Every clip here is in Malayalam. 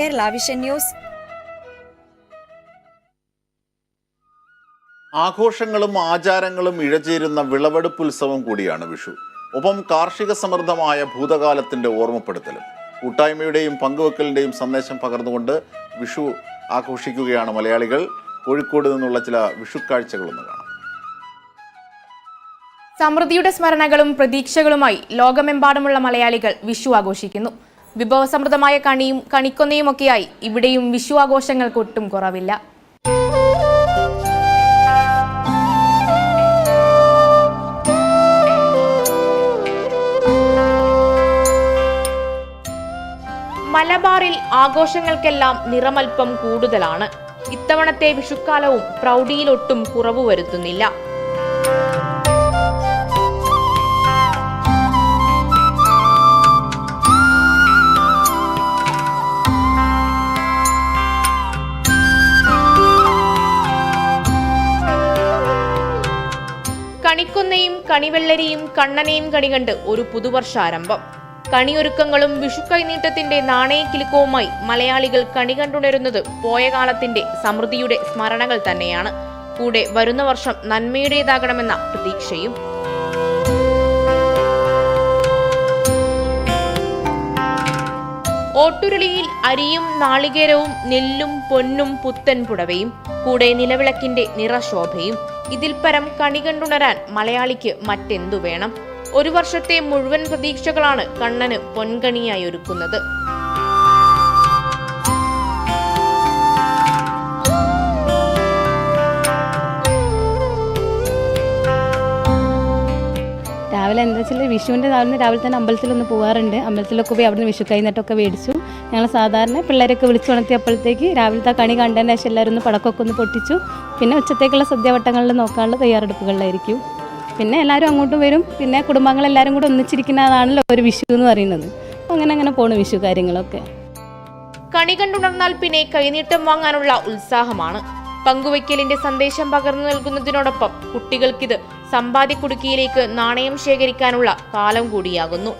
Kerala vision news. ആഘോഷങ്ങളും ആചാരങ്ങളും ഇഴചേരുന്ന വിളവെടുപ്പുത്സവം കൂടിയാണ് വിഷു. ഒപ്പം കാർഷിക സമൃദ്ധമായ ഭൂതകാലത്തിന്റെ ഓർമ്മപ്പെടുത്തലും. കൂട്ടായ്മയുടെയും പങ്കുവെക്കലിന്റെയും സന്ദേശം പകർന്നുകൊണ്ട് വിഷു ആഘോഷിക്കുകയാണ് മലയാളികൾ. കോഴിക്കോട് നിന്നുള്ള ചില വിഷുക്കാഴ്ചകളൊന്ന് കാണാം. സമൃദ്ധിയുടെ സ്മരണകളും പ്രതീക്ഷകളുമായി ലോകമെമ്പാടുമുള്ള മലയാളികൾ വിഷു ആഘോഷിക്കുന്നു. വിഭവസമൃദ്ധമായ കണിയും കണിക്കൊന്നയുമൊക്കെയായി ഇവിടെയും വിഷു ഒട്ടും കുറവില്ല. മലബാറിൽ ആഘോഷങ്ങൾക്കെല്ലാം നിറമൽപ്പം കൂടുതലാണ്. ഇത്തവണത്തെ വിഷുക്കാലവും പ്രൗഢിയിലൊട്ടും കുറവ് വരുത്തുന്നില്ല കണിക്കൊന്നയും കണിവെള്ളരിയും കണ്ണനെയും കണികണ്ട് ഒരു പുതുവർഷാരംഭം. കണിയൊരുക്കങ്ങളും വിഷുക്കൈനീട്ടത്തിന്റെ നാണയക്കിലുക്കവുമായി മലയാളികൾ കണി കണ്ടുണരുന്നത് പോയ കാലത്തിന്റെ സമൃദ്ധിയുടെ സ്മരണകൾ തന്നെയാണ്. കൂടെ വരുന്ന വർഷം നന്മയുടേതാകണമെന്ന പ്രതീക്ഷയും ഓട്ടുരുളിയിൽ അരിയും നാളികേരവും നെല്ലും പൊന്നും പുത്തൻ പുടവയും കൂടെ നിലവിളക്കിന്റെ നിറശോഭയും. ഇതിൽ പരം കണി കണ്ടുണരാൻ മലയാളിക്ക് മറ്റെന്തു വേണം? ഒരു വർഷത്തെ മുഴുവൻ പ്രതീക്ഷകളാണ് കണ്ണന് പൊൻകണിയായി ഒരുക്കുന്നത് രാവിലെ എന്താ വെച്ചാൽ വിഷുവിന്റെ രാവിലെ രാവിലെ തന്നെ അമ്പലത്തിലൊന്ന് പോകാറുണ്ട് അമ്പലത്തിലൊക്കെ പോയി അവിടുന്ന് വിഷു കൈനട്ടൊക്കെ മേടിച്ചു. ഞങ്ങൾ സാധാരണ പിള്ളേരൊക്കെ വിളിച്ചു ഉണർത്തിയപ്പോഴത്തേക്ക് രാവിലത്തെ കണി കണ്ടതിന് ശേഷം എല്ലാവരും ഒന്ന് പടക്കമൊക്കെ ഒന്ന് പൊട്ടിച്ചു. പിന്നെ ഉച്ചത്തേക്കുള്ള സദ്യവട്ടങ്ങളിൽ നോക്കാനുള്ള തയ്യാറെടുപ്പുകളിലായിരിക്കും. പിന്നെ എല്ലാവരും അങ്ങോട്ടും വരും. പിന്നെ കുടുംബങ്ങളെല്ലാവരും കൂടെ ഒന്നിച്ചിരിക്കുന്നതാണല്ലോ ഒരു വിഷു എന്ന് പറയുന്നത്. അങ്ങനെ അങ്ങനെ പോണു വിഷു കാര്യങ്ങളൊക്കെ. കണി കണ്ടുണർന്നാൽ പിന്നെ കൈനീട്ടം വാങ്ങാനുള്ള ഉത്സാഹമാണ്. പങ്കുവയ്ക്കലിന്റെ സന്ദേശം പകർന്നു നൽകുന്നതിനോടൊപ്പം കുട്ടികൾക്കിത് സമ്പാദ്യക്കുടുക്കിയിലേക്ക് നാണയം ശേഖരിക്കാനുള്ള കാലം കൂടിയാകുന്നു.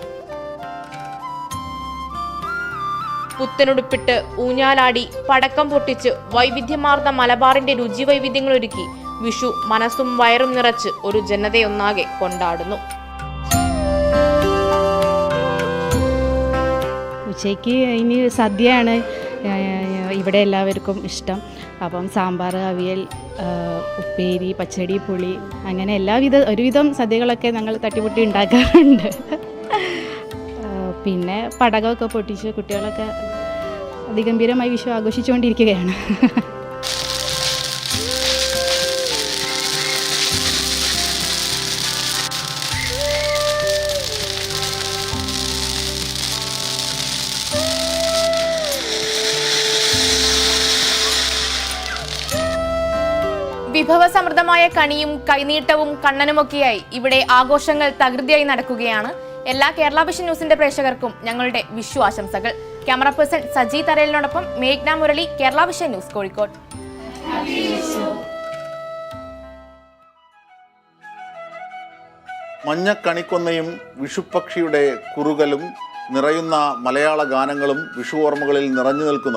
പുത്തനുടുപ്പിട്ട് ഊഞ്ഞാലാടി പടക്കം പൊട്ടിച്ച് വൈവിധ്യമാർന്ന മലബാറിന്റെ രുചി വൈവിധ്യങ്ങളൊരുക്കി വിഷു മനസ്സും വയറും നിറച്ച് ഒരു ജനതയൊന്നാകെ കൊണ്ടാടുന്നു. ഉച്ചയ്ക്ക് ഇനി സദ്യയാണ്. ഇവിടെ എല്ലാവർക്കും ഇഷ്ടം. അപ്പം സാമ്പാർ അവിയൽ ഉപ്പേരി പച്ചടി പുളി അങ്ങനെ എല്ലാവിധ ഒരുവിധം സദ്യകളൊക്കെ ഞങ്ങൾ തട്ടിമുട്ടി ഉണ്ടാക്കാറുണ്ട്. പിന്നെ പടകമൊക്കെ പൊട്ടിച്ച് കുട്ടികളൊക്കെ അതിഗംഭീരമായി വിഷു ആഘോഷിച്ചുകൊണ്ടിരിക്കുകയാണ്. വിഭവസമൃദ്ധമായ കണിയും കൈനീട്ടവും കണ്ണനുമൊക്കെയായി ഇവിടെ ആഘോഷങ്ങൾ തകൃതിയായി നടക്കുകയാണ്. എല്ലാ കേരള വിഷൻ ന്യൂസിന്റെ പ്രേക്ഷകർക്കും ഞങ്ങളുടെ വിഷു ആശംസകൾ ക്യാമറ പേഴ്സൺ സജി തറയലിനോടൊപ്പം മേഘ്ന മുരളി കേരള വിഷൻ ന്യൂസ് കോഴിക്കോട്. മഞ്ഞക്കണിക്കൊന്നയും വിഷുപ്പക്ഷിയുടെ കുറുകലും നിറയുന്ന മലയാള ഗാനങ്ങളും വിഷു ഓർമ്മകളിൽ നിറഞ്ഞു നിൽക്കുന്ന.